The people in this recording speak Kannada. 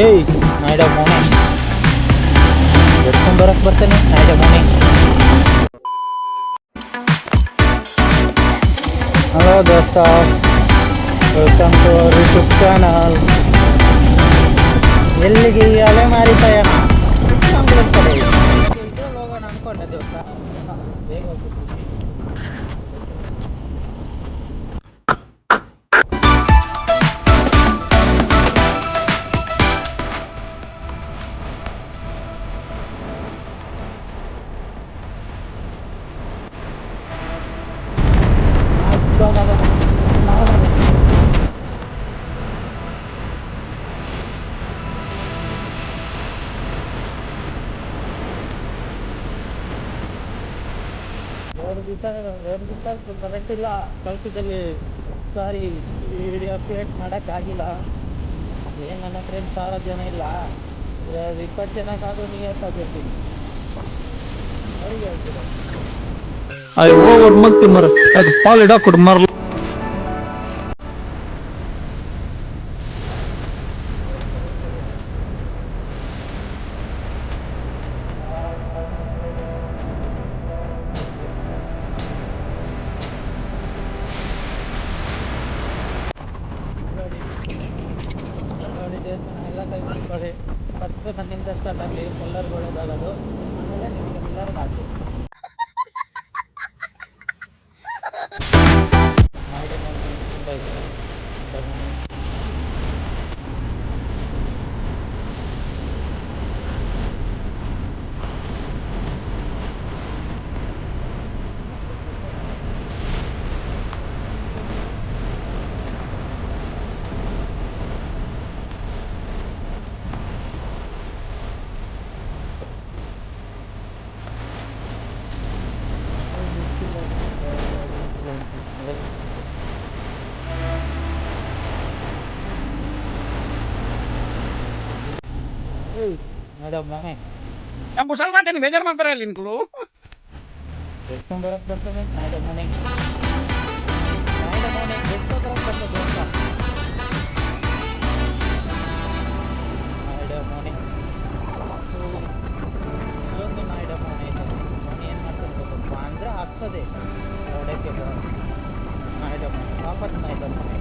ಏಯ್ ನಾಯ್ಡ ಮೋನೆ ಎತ್ಕೊಂಡು ಬರಕ್ ಬರ್ತೇನೆ ನಾಯ್ಡ ಮೋನೆ ಹಲೋ ದೋಸ್ತ. Welcome to our YouTube channel ಎಲ್ಲಿಗೆ ಅಲೆ ಮಾರಿ ಪಯಣ? ಮಂಗಳೂರು ಕಡೆ. ಹೋಗೋಣ ಅನ್ಕೊಂಡೆ ದೋಸ್ತ. ಎರಡು ದಿವಸ ಎರಡು ದಿವಸ ಕರೆಕ್ಟ್ ಇಲ್ಲ ಕಳ್ಸಿದಲ್ಲಿ ಸಾರಿ ವಿಡಿಯೋ ಕ್ರಿಯೇಟ್ ಮಾಡೋಕ್ಕಾಗಿಲ್ಲ ಏನು ನನ್ನ ಫ್ರೆಂಡ್ಸ್ ಸಾವಿರ ಜನ ಇಲ್ಲ ಇಪ್ಪತ್ತು ಜನಕ್ಕಾದರೂ ನೀವೇ ತಗೋತೀನಿ ಅದು ಓವರ್ ಮಗ್ತಿ ಮರ. ಅದು ಪಾಲಿಡ ಕೊಡು ಮರಲ್ಲ ಫಸ್ಟ್ ನನ್ನಿಂದ ಸ್ಟಾರ್ಟ್ ಆಗಲಿ ಕಲ್ಲರ್ಗಳು ಆಮೇಲೆ ನಿಮಗೆ ಎಲ್ಲರಿಗೂ ಹಾಕಿ đây đây Thank you. Uy, madam lang eh. Ang kusal natin, medyo naman para linklo. Gusto mo rin dito men? Ay, damo na. Ay, damo na. Gusto mo rin dito dito. Ay, damo na. ಇದೊಂದು ನಾಯ್ಡ ಮನೆ ಮನೆ ಏನು ಮಾಡ್ಕೊಂಡು ಅಂದ್ರೆ ಆಗ್ತದೆ ನೋಡೋಕ್ಕೆ ನಾಯ್ಡ ಮನೆ ವಾಪಸ್ ನಾಯ್ಡ ಮನೆ